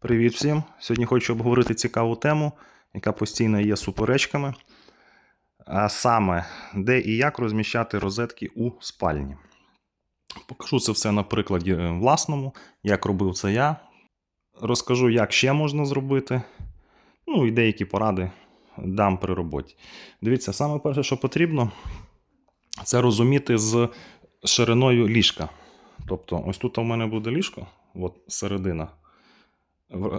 Привіт всім! Сьогодні хочу обговорити цікаву тему, яка постійно є суперечками. А саме, де і як розміщати розетки у спальні. Покажу це все на прикладі е, власному, як робив це я. Розкажу, як ще можна зробити. Ну і деякі поради дам при роботі. Дивіться, саме перше, що потрібно, це розуміти з шириною ліжка. Тобто, ось тут у мене буде ліжко, от середина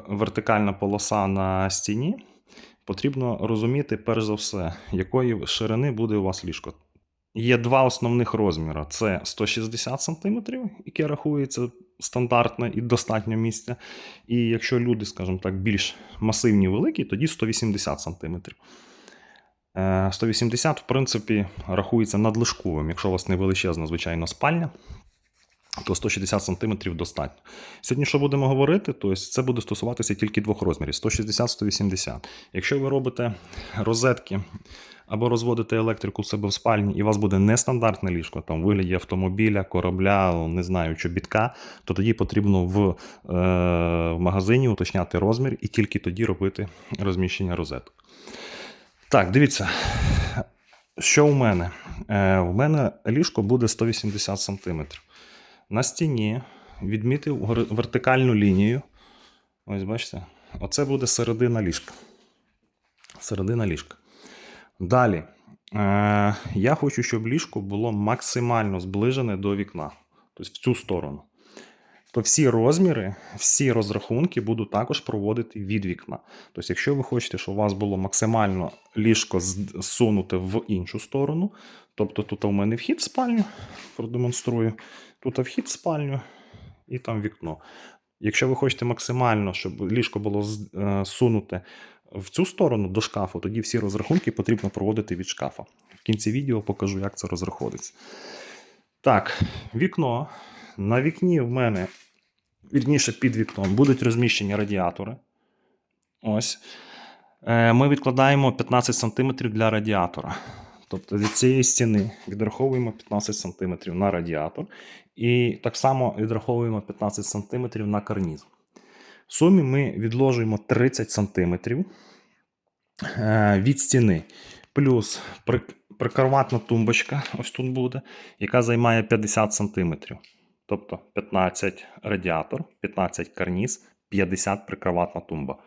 вертикальна полоса на стіні, потрібно розуміти, перш за все, якої ширини буде у вас ліжко. Є два основних розміри: це 160 см, яке рахується стандартно і достатньо місця. І якщо люди, скажімо так, більш масивні великі, тоді 180 см. Е, 180, в принципі, рахується надлишковим, якщо у вас не величезна, звичайно, спальня то 160 см достатньо. Сьогодні, що будемо говорити, то це буде стосуватися тільки двох розмірів: 160-180. Якщо ви робите розетки або розводите електрику в себе в спальні, і у вас буде нестандартне ліжко, там вигляді автомобіля, корабля, не знаю, чобітка, то тоді потрібно в, е, в магазині уточняти розмір і тільки тоді робити розміщення розеток. Так, дивіться, що у мене? Е, у мене ліжко буде 180 см. На стіні відмітив вертикальну лінію. Ось бачите, оце буде середина ліжка. Середина ліжка. Далі. Е, я хочу, щоб ліжко було максимально зближене до вікна. Тобто в цю сторону. То всі розміри, всі розрахунки буду також проводити від вікна. Тобто, якщо ви хочете, щоб у вас було максимально ліжко зсунуте в іншу сторону, тобто тут у мене вхід в спальню, продемонструю, тут вхід в спальню і там вікно. Якщо ви хочете максимально, щоб ліжко було е, в цю сторону до шкафу, тоді всі розрахунки потрібно проводити від шкафа. В кінці відео покажу, як це розраховується. Так, вікно. На вікні в мене, вірніше під вікном, будуть розміщені радіатори. Ось. Е, Ми відкладаємо 15 см для радіатора. Тобто від цієї стіни відраховуємо 15 см на радіатор. І так само відраховуємо 15 см на карніз. В сумі ми відложуємо 30 см е, від стіни. Плюс при- прикроватна тумбочка, ось тут буде, яка займає 50 см. Тобто 15 радіатор, 15 карніз, 50 прикроватна тумба.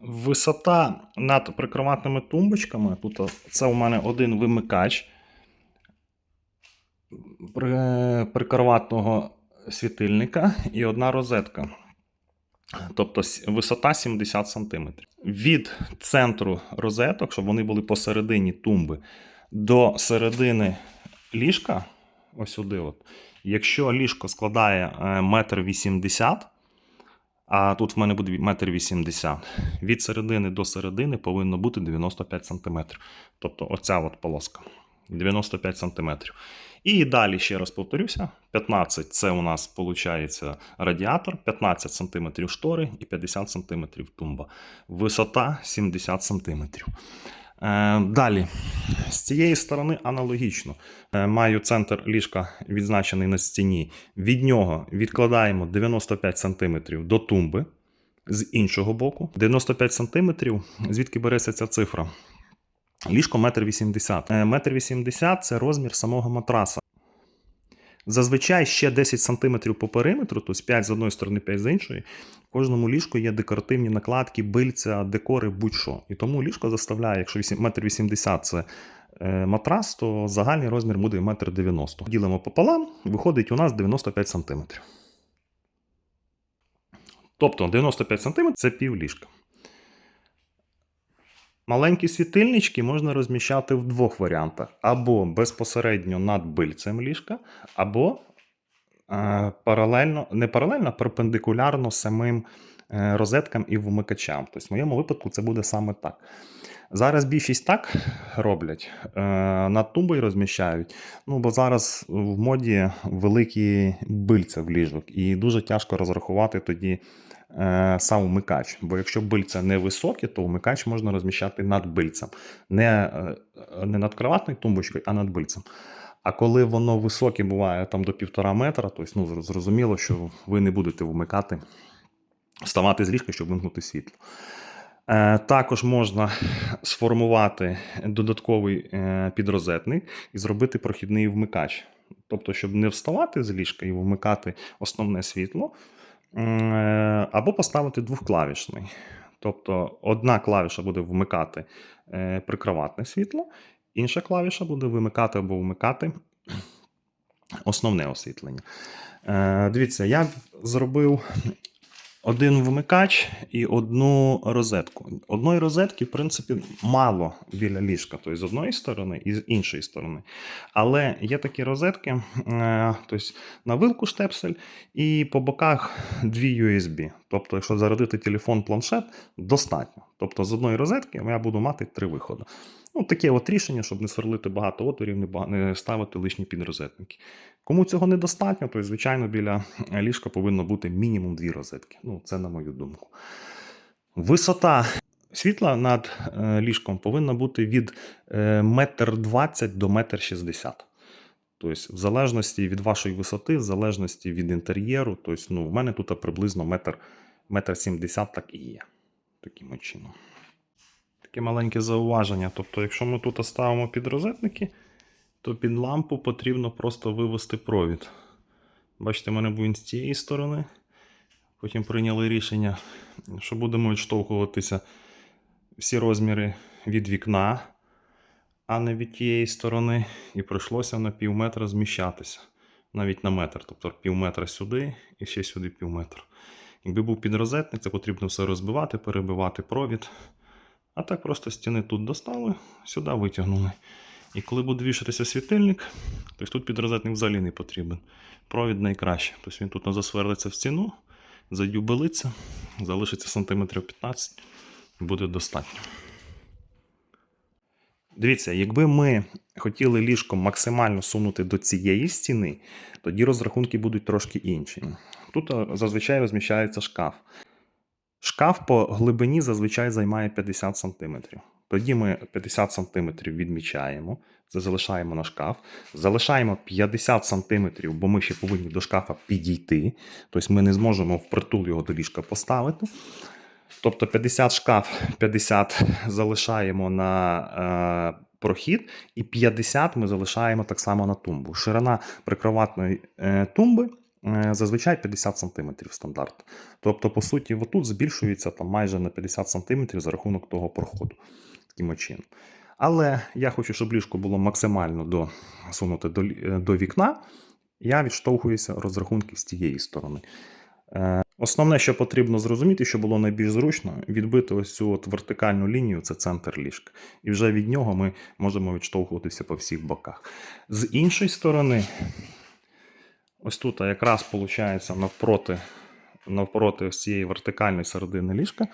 Висота над прикроватними тумбочками. Тут це у мене один вимикач при- прикроватного світильника і одна розетка. Тобто висота 70 см. Від центру розеток, щоб вони були посередині тумби, до середини ліжка, ось сюди. От, якщо ліжко складає е, 1,80 м, а тут в мене буде 1,80 м, від середини до середини повинно бути 95 см. Тобто оця от полоска. 95 см. І далі, ще раз повторюся: 15 це у нас виходить радіатор, 15 см штори і 50 см тумба. Висота 70 см. Е, далі, з цієї сторони аналогічно. Е, маю центр ліжка відзначений на стіні. Від нього відкладаємо 95 см до тумби з іншого боку. 95 см, звідки береться ця цифра? Ліжко 1,80 м. 1,80 м це розмір самого матраса. Зазвичай ще 10 см по периметру, тобто 5 з одної сторони, 5 з іншої. В кожному ліжку є декоративні накладки, бильця, декори, будь-що. І тому ліжко заставляє, якщо 1,80 м це матрас, то загальний розмір буде 1,90 м. Ділимо пополам, виходить у нас 95 см. Тобто 95 см це пів ліжка. Маленькі світильнички можна розміщати в двох варіантах: або безпосередньо над бильцем ліжка, або е, паралельно, не паралельно, а перпендикулярно самим е, розеткам і вмикачам. Тобто, в моєму випадку це буде саме так. Зараз більшість так роблять, е, над тумбою розміщають. Ну, бо зараз в моді великі бильця в ліжок, і дуже тяжко розрахувати тоді е, сам вмикач. Бо якщо бильця невисокі, то вмикач можна розміщати над бильцем. Не, е, не над кроватною тумбочкою, а над бильцем. А коли воно високе буває там до півтора метра, то ну, зрозуміло, що ви не будете вмикати, вставати з ліжка, щоб вимкнути світло. Е, також можна сформувати додатковий е, підрозетник і зробити прохідний вмикач. Тобто, щоб не вставати з ліжка і вмикати основне світло, е, або поставити двохклавішний. Тобто одна клавіша буде вмикати прикроватне світло, інша клавіша буде вимикати або вмикати основне освітлення. Дивіться, я зробив один вмикач і одну розетку. Одної розетки, в принципі, мало біля ліжка, тобто з одної сторони і з іншої сторони. Але є такі розетки, тобто на вилку штепсель, і по боках дві USB. Тобто, якщо зарядити телефон, планшет, достатньо. Тобто з одної розетки я буду мати три виходи. Ну, таке от рішення, щоб не сверлити багато отворів, не ставити лишні підрозетники. Кому цього недостатньо, то звичайно біля ліжка повинно бути мінімум дві розетки. Ну, це на мою думку. Висота світла над е, ліжком повинна бути від е, метр двадцять до метр шістдесят. Тобто, в залежності від вашої висоти, в залежності від інтер'єру, тобто, ну, в мене тут приблизно метр, метр так і є. Таким чином. Таке маленьке зауваження. Тобто, якщо ми тут ставимо підрозетники, то під лампу потрібно просто вивести провід. Бачите, в мене був він з цієї сторони. Потім прийняли рішення, що будемо відштовхуватися всі розміри від вікна, а не від тієї сторони. І прийшлося на пів метра зміщатися. Навіть на метр. Тобто пів метра сюди і ще сюди пів метра. Якби був підрозетник, це потрібно все розбивати, перебивати провід. А так просто стіни тут достали, сюди витягнули. І коли буде вішатися світильник, то тут підрозетник взагалі не потрібен. Провід найкраще. Тобто він тут засверлиться в стіну, задюбелиться, залишиться сантиметрів 15, буде достатньо. Дивіться, якби ми хотіли ліжко максимально сунути до цієї стіни, тоді розрахунки будуть трошки інші. Тут зазвичай розміщається шкаф. Шкаф по глибині зазвичай займає 50 см. Тоді ми 50 см відмічаємо, це залишаємо на шкаф. Залишаємо 50 см, бо ми ще повинні до шкафа підійти. Тобто ми не зможемо впритул його до ліжка поставити. Тобто 50 шкаф, 50 залишаємо на е, прохід, і 50 ми залишаємо так само на тумбу. Ширина прикроватної е, тумби зазвичай 50 см стандарт. Тобто, по суті, отут збільшується там майже на 50 см за рахунок того проходу. Таким чином. Але я хочу, щоб ліжко було максимально досунуте до, е, до вікна. Я відштовхуюся розрахунків з тієї сторони. Е, Основне, що потрібно зрозуміти, що було найбільш зручно, відбити ось цю от вертикальну лінію, це центр ліжка. І вже від нього ми можемо відштовхуватися по всіх боках. З іншої сторони, ось тут якраз виходить навпроти, навпроти ось цієї вертикальної середини ліжка.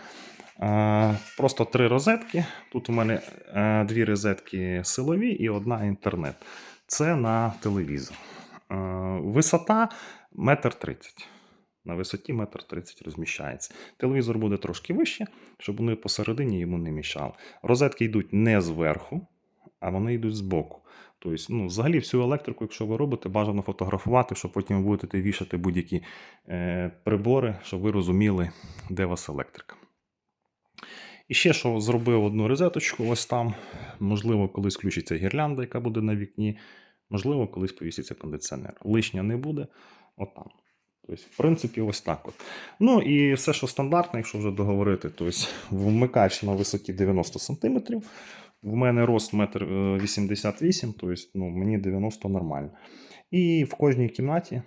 Просто три розетки. Тут у мене е, дві розетки силові і одна інтернет. Це на телевізор. Е, Висота метр тридцять. На висоті метр тридцять розміщається. Телевізор буде трошки вище, щоб вони посередині йому не мішали. Розетки йдуть не зверху, а вони йдуть збоку. Тобто, ну, взагалі, всю електрику, якщо ви робите, бажано фотографувати, щоб потім ви будете вішати будь-які е, прибори, щоб ви розуміли, де у вас електрика. І ще що зробив одну розеточку, ось там. Можливо, колись включиться гірлянда, яка буде на вікні. Можливо, колись повіситься кондиціонер. Лишня не буде. Отам. Тобто, в принципі, ось так. От. Ну і все, що стандартне, якщо вже договорити, тобто вмикач на висоті 90 см. В мене рост 1,88 м, тобто ну, мені 90 нормально. І в кожній кімнаті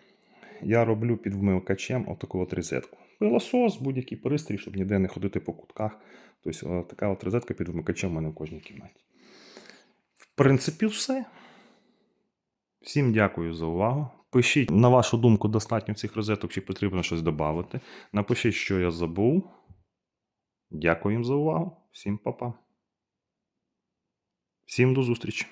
я роблю під вмикачем отаку от розетку. Пилосос, будь-який пристрій, щоб ніде не ходити по кутках. Тобто така от розетка під вмикачем в мене в кожній кімнаті. В принципі, все. Всім дякую за увагу. Пишіть, на вашу думку, достатньо цих розеток, чи потрібно щось додати. Напишіть, що я забув. Дякую їм за увагу. Всім па-па. Всім до зустрічі!